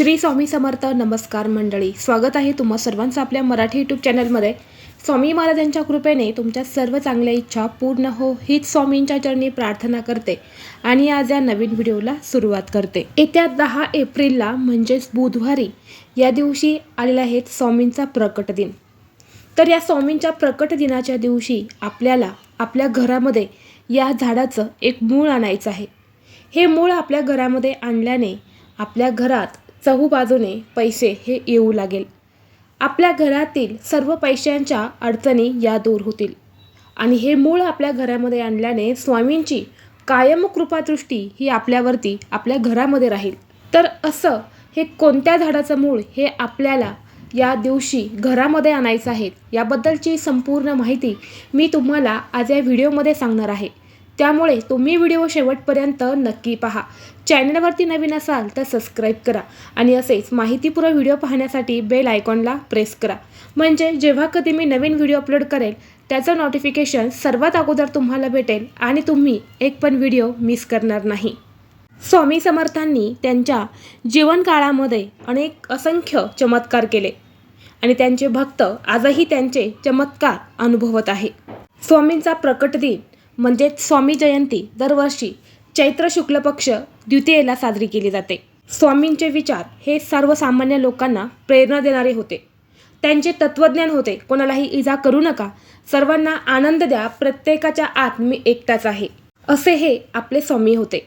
श्री स्वामी समर्थ नमस्कार मंडळी. स्वागत आहे तुम्हा सर्वांचं आपल्या मराठी यूट्यूब चॅनलमध्ये स्वामी महाराजांच्या कृपेने तुमच्या सर्व चांगल्या इच्छा पूर्ण हो हीच स्वामींच्या चरणी प्रार्थना करते आणि आज या नवीन व्हिडिओला सुरुवात करते. येत्या दहा एप्रिलला म्हणजेच बुधवारी या दिवशी आलेला आहे स्वामींचा प्रकट दिन. तर या स्वामींच्या प्रकट दिनाच्या दिवशी आपल्याला आपल्या घरामध्ये या झाडाचं एक मूळ आणायचं आहे. हे मूळ आपल्या घरामध्ये आणल्याने आपल्या घरात चहूबाजूने पैसे हे येऊ लागेल. आपल्या घरातील सर्व पैशांच्या अडचणी या दूर होतील. आणि हे मूळ आपल्या घरामध्ये आणल्याने स्वामींची कायम कृपादृष्टी ही आपल्यावरती आपल्या घरामध्ये राहील. तर असं हे कोणत्या झाडाचं मूळ हे आपल्याला या दिवशी घरामध्ये आणायचं आहे याबद्दलची संपूर्ण माहिती मी तुम्हाला आज या व्हिडिओमध्ये सांगणार आहे. त्यामुळे तुम्ही व्हिडिओ शेवटपर्यंत नक्की पहा. चॅनलवरती नवीन असाल तर सबस्क्राईब करा आणि असेच माहितीपूर्व व्हिडिओ पाहण्यासाठी बेल आयकॉनला प्रेस करा. म्हणजे जेव्हा कधी मी नवीन व्हिडिओ अपलोड करेल त्याचं नोटिफिकेशन सर्वात अगोदर तुम्हाला भेटेल आणि तुम्ही एक पण व्हिडिओ मिस करणार नाही. स्वामी समर्थांनी त्यांच्या जीवनकाळामध्ये अनेक असंख्य चमत्कार केले आणि त्यांचे भक्त आजही त्यांचे चमत्कार अनुभवत आहे. स्वामींचा प्रकट दिन म्हणजेच स्वामी जयंती दरवर्षी चैत्र शुक्ल पक्ष द्वितीयेला साजरी केली जाते. स्वामींचे विचार हे सर्वसामान्य लोकांना प्रेरणा देणारे होते. त्यांचे तत्त्वज्ञान होते. कोणालाही इजा करू नका. सर्वांना आनंद द्या. प्रत्येकाच्या आत मी एकटाच आहे. असे हे आपले स्वामी होते.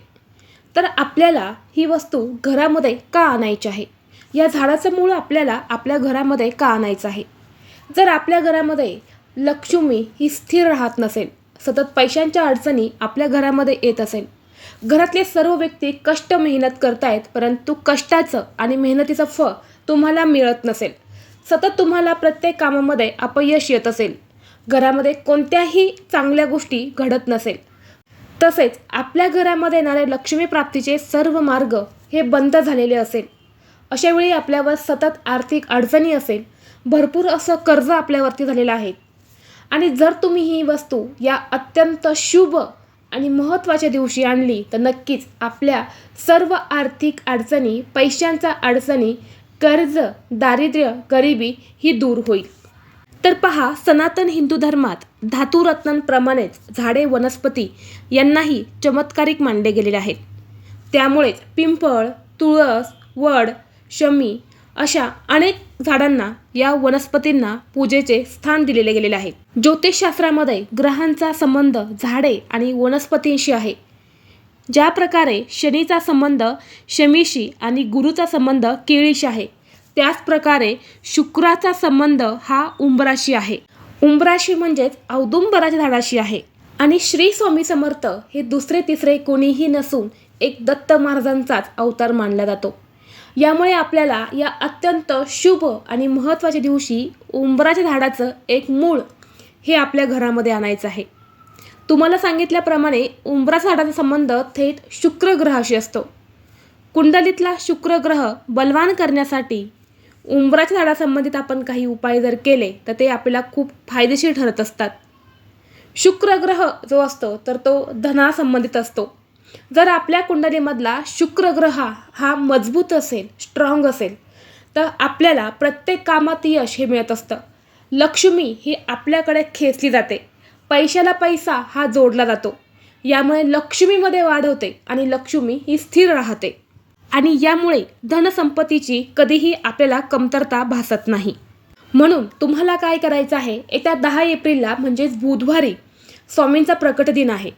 तर आपल्याला ही वस्तू घरामध्ये का आणायची आहे? या झाडाचं मूळ आपल्याला आपल्या घरामध्ये का आणायचं आहे? जर आपल्या घरामध्ये लक्ष्मी ही स्थिर राहत नसेल सतत पैशांच्या अडचणी आपल्या घरामध्ये येत असेल. घरातले सर्व व्यक्ती कष्ट मेहनत करतायत परंतु कष्टाचं आणि मेहनतीचं फळ तुम्हाला मिळत नसेल. सतत तुम्हाला प्रत्येक कामामध्ये अपयश येत असेल. घरामध्ये कोणत्याही चांगल्या गोष्टी घडत नसेल. तसेच आपल्या घरामध्ये येणारे लक्ष्मी प्राप्तीचे सर्व मार्ग हे बंद झालेले असेल. अशावेळी आपल्यावर सतत आर्थिक अडचणी असेल. भरपूर असं कर्ज आपल्यावरती झालेलं आहे. आणि जर तुम्ही ही वस्तू या अत्यंत शुभ आणि महत्त्वाच्या दिवशी आणली तर नक्कीच आपल्या सर्व आर्थिक अडचणी पैशांच्या अडचणी कर्ज दारिद्र्य गरिबी ही दूर होईल. तर पहा सनातन हिंदू धर्मात धातुरत्नांप्रमाणेच झाडे वनस्पती यांनाही चमत्कारिक मानले गेलेले आहेत. त्यामुळेच पिंपळ तुळस वड शमी अशा अनेक झाडांना या वनस्पतींना पूजेचे स्थान दिलेले गेलेले आहे. ज्योतिषशास्त्रामध्ये ग्रहांचा संबंध झाडे आणि वनस्पतींशी आहे. ज्या प्रकारे शनीचा संबंध शमीशी आणि गुरुचा संबंध केळीशी आहे त्याच प्रकारे शुक्राचा संबंध हा उंबराशी आहे. उंबराशी म्हणजेच औदुंबराच्या झाडाशी आहे. आणि श्री स्वामी समर्थ हे दुसरे तिसरे कोणीही नसून एक दत्त महाराजांचाच अवतार मानला जातो. यामुळे आपल्याला या अत्यंत शुभ आणि महत्त्वाच्या दिवशी उंबराच्या झाडाचं एक मूळ हे आपल्या घरामध्ये आणायचं आहे. तुम्हाला सांगितल्याप्रमाणे उंबराच्या झाडाचा संबंध थेट शुक्र ग्रहाशी असतो. कुंडलीतला शुक्र ग्रह बलवान करण्यासाठी उंबराच्या झाडासंबंधित आपण काही उपाय जर केले तर ते आपल्याला खूप फायदेशीर ठरत असतात. शुक्र ग्रह जो असतो तर तो धनासंबंधित असतो. जर आपल्या कुंडलीमधला शुक्र ग्रह हा मजबूत असेल स्ट्रॉंग असेल तर आपल्याला प्रत्येक कामात यश हे मिळत असतं. लक्ष्मी ही आपल्याकडे खेचली जाते. पैशाला पैसा हा जोडला जातो. यामुळे लक्ष्मीमध्ये वाढ होते आणि लक्ष्मी ही स्थिर राहते. आणि यामुळे धनसंपत्तीची कधीही आपल्याला कमतरता भासत नाही. म्हणून तुम्हाला काय करायचं आहे? येत्या दहा एप्रिलला म्हणजेच बुधवारी स्वामींचा प्रकट दिन आहे.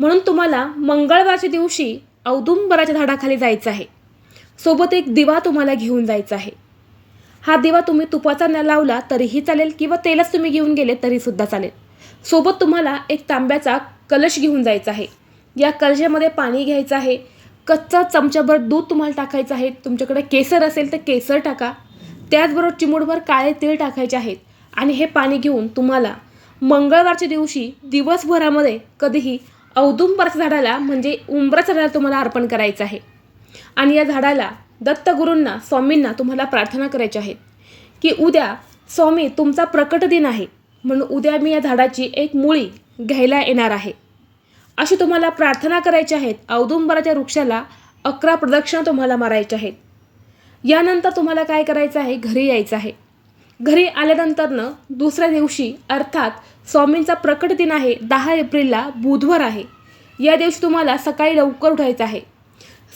म्हणून तुम्हाला मंगळवारच्या दिवशी औदुंबराच्या झाडाखाली जायचं आहे. सोबत एक दिवा तुम्हाला घेऊन जायचा आहे. हा दिवा तुम्ही तुपाचा न लावला तरीही चालेल किंवा तेलच तुम्ही घेऊन गेले तरीसुद्धा चालेल. सोबत तुम्हाला एक तांब्याचा कलश घेऊन जायचा आहे. या कलशामध्ये पाणी घ्यायचं आहे. कच्चा चमच्याभर दूध तुम्हाला टाकायचं आहे. तुमच्याकडे केसर असेल तर केसर टाका. त्याचबरोबर चिमूटभर काळे तेल टाकायचे आहेत. आणि हे पाणी घेऊन तुम्हाला मंगळवारच्या दिवशी दिवसभरामध्ये कधीही औदुंबराच्या झाडाला म्हणजे उंबराच्या झाडाला तुम्हाला अर्पण करायचं आहे. आणि या झाडाला दत्तगुरूंना स्वामींना तुम्हाला प्रार्थना करायची आहे की उद्या स्वामी तुमचा प्रकट दिन आहे. म्हणून उद्या मी या झाडाची एक मुळी घ्यायला येणार आहे. अशी तुम्हाला प्रार्थना करायची आहेत औदुंबराच्या वृक्षाला अकरा प्रदक्षिणा तुम्हाला मारायच्या आहेत. यानंतर तुम्हाला काय करायचं आहे? घरी यायचं आहे. घरी आल्यानंतरनं दुसऱ्या दिवशी अर्थात स्वामींचा प्रकट दिन आहे दहा एप्रिलला बुधवार आहे. या दिवशी तुम्हाला सकाळी लवकर उठायचं आहे.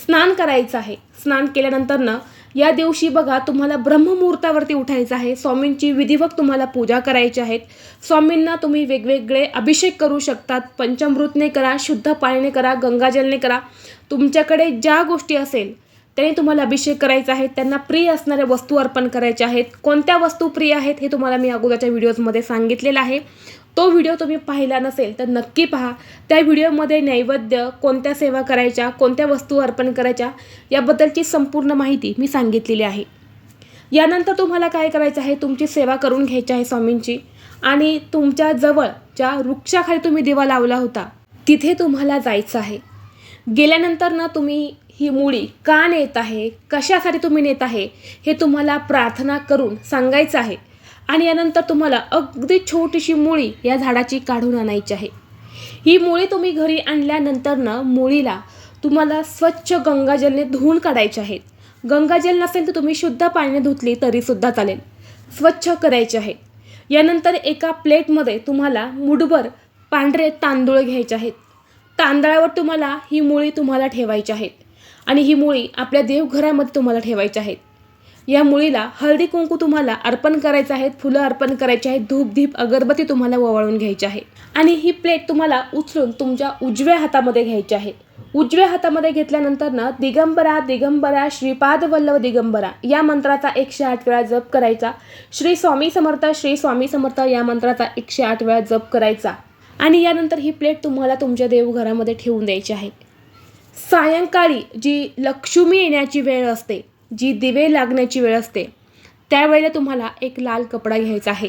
स्नान करायचं आहे. स्नान केल्यानंतरनं या दिवशी बघा तुम्हाला ब्रह्ममुहूर्तावरती उठायचं आहे. स्वामींची विधिवत तुम्हाला पूजा करायची आहेत. स्वामींना तुम्ही वेगवेगळे अभिषेक करू शकतात. पंचामृतने करा शुद्ध पाण्याने करा गंगाजलने करा. तुमच्याकडे ज्या गोष्टी असेल त्याने तुम्हाला अभिषेक करायचा आहे त्यांना प्रिय असणाऱ्या वस्तू अर्पण करायच्या आहेत. कोणत्या वस्तू प्रिय आहेत हे तुम्हाला मी अगोदरच्या व्हिडिओजमध्ये सांगितलेलं आहे. तो व्हिडिओ तुम्ही पाहिला नसेल तर नक्की पहा. त्या व्हिडिओमध्ये नैवेद्य कोणत्या सेवा करायच्या कोणत्या वस्तू अर्पण करायच्या याबद्दलची संपूर्ण माहिती मी सांगितलेली आहे. यानंतर तुम्हाला काय करायचं आहे तुमची सेवा करून घ्यायची आहे स्वामींची. आणि तुमच्या जवळ ज्या वृक्षाखाली तुम्ही दिवा लावला होता. तिथे तुम्हाला जायचं आहे. गेल्यानंतर ना तुम्ही ही मुळी का नेत आहे? कशासाठी तुम्ही नेत आहे? हे तुम्हाला प्रार्थना करून सांगायचं आहे. आणि यानंतर तुम्हाला अगदी छोटीशी मुळी या झाडाची काढून आणायची आहे. ही मुळी तुम्ही घरी आणल्यानंतरनं मुळीला तुम्हाला स्वच्छ गंगाजलने धुवून काढायचे आहेत गंगाजल नसेल तर तुम्ही शुद्ध पाण्याने धुतली तरीसुद्धा चालेल. स्वच्छ करायचे आहे. यानंतर एका प्लेटमध्ये तुम्हाला मुठभर पांढरे तांदूळ घ्यायचे आहेत. तांदळावर तुम्हाला ही मुळी तुम्हाला ठेवायची आहेत आणि ही मुळी आपल्या देवघरामध्ये तुम्हाला ठेवायची आहेत या मुळीला हळदी कुंकू तुम्हाला अर्पण करायचं आहेत फुलं अर्पण करायची आहेत धूप धीप अगरबत्ती तुम्हाला ओवाळून घ्यायची आहे. आणि ही प्लेट तुम्हाला उचलून तुमच्या उजव्या हातामध्ये घ्यायची आहे. उजव्या हातामध्ये घेतल्यानंतर ना दिगंबरा दिगंबरा श्रीपाद वल्लभ दिगंबरा या मंत्राचा एकशे आठ वेळा जप करायचा. श्री स्वामी समर्थ श्री स्वामी समर्थ या मंत्राचा एकशे आठ वेळा जप करायचा. आणि यानंतर ही प्लेट तुम्हाला तुमच्या देवघरामध्ये ठेवून द्यायची आहे. सायंकाळी जी लक्ष्मी येण्याची वेळ असते जी दिवे लागण्याची वेळ असते त्यावेळेला तुम्हाला एक लाल कपडा घ्यायचा आहे.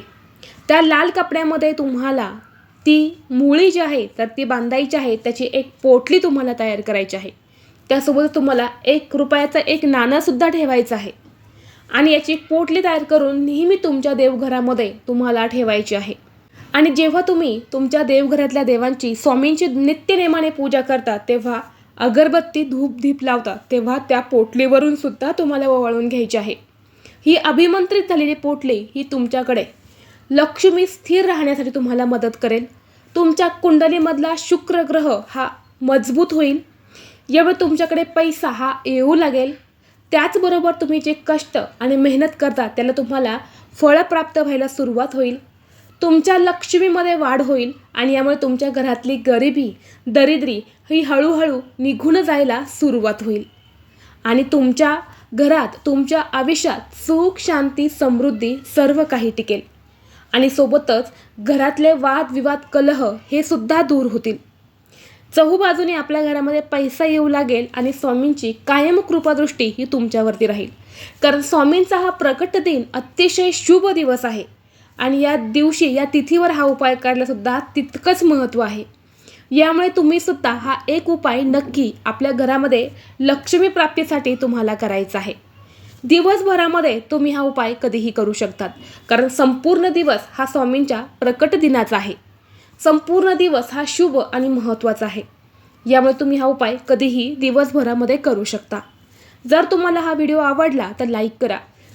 त्या लाल कपड्यामध्ये तुम्हाला ती मुळी जी आहे तर ती बांधायची आहे त्याची एक पोटली तुम्हाला तयार करायची आहे. त्यासोबत तुम्हाला एक रुपयाचा एक नाणंसुद्धा ठेवायचं आहे. आणि याची पोटली तयार करून नेहमी तुमच्या देवघरामध्ये तुम्हाला ठेवायची आहे. आणि जेव्हा तुम्ही तुमच्या देवघरातल्या देवांची स्वामींची नित्यनेमाने पूजा करता तेव्हा अगरबत्ती धूप धीप लावता तेव्हा त्या पोटलीवरून सुद्धा तुम्हाला ओवाळून घ्यायची आहे. ही अभिमंत्रित झालेली पोटली ही तुमच्याकडे. लक्ष्मी स्थिर राहण्यासाठी तुम्हाला मदत करेल. तुमच्या कुंडलीमधला शुक्र ग्रह हा मजबूत होईल. यावेळी तुमच्याकडे पैसा हा येऊ लागेल. त्याचबरोबर तुम्ही जे कष्ट आणि मेहनत करता त्याला तुम्हाला फळं प्राप्त व्हायला सुरुवात होईल. तुमच्या लक्ष्मीमध्ये वाढ होईल आणि यामुळे तुमच्या घरातली गरिबी दरिद्री ही हळूहळू निघून जायला सुरुवात होईल. आणि तुमच्या घरात तुमच्या आयुष्यात सुख शांती समृद्धी सर्व काही टिकेल. आणि सोबतच घरातले वादविवाद कलह हे सुद्धा दूर होतील. चहूबाजूने आपल्या घरामध्ये पैसा येऊ लागेल आणि स्वामींची कायम कृपादृष्टी ही तुमच्यावरती राहील. कारण स्वामींचा हा प्रकट दिन अतिशय शुभ दिवस आहे. आणि या दिवशी या तिथीवर हा उपाय करायलासुद्धा तितकंच महत्त्व आहे. यामुळे तुम्ही सुद्धा हा एक उपाय नक्की आपल्या घरामध्ये लक्ष्मी प्राप्तीसाठी तुम्हाला करायचा आहे. दिवसभरामध्ये तुम्ही हा उपाय कधीही करू शकतात. कारण संपूर्ण दिवस हा स्वामींच्या प्रकट दिनाचा आहे. संपूर्ण दिवस हा शुभ आणि महत्त्वाचा आहे. यामुळे तुम्ही हा उपाय कधीही दिवसभरामध्ये करू शकता. जर तुम्हाला हा व्हिडिओ आवडला तर लाईक करा.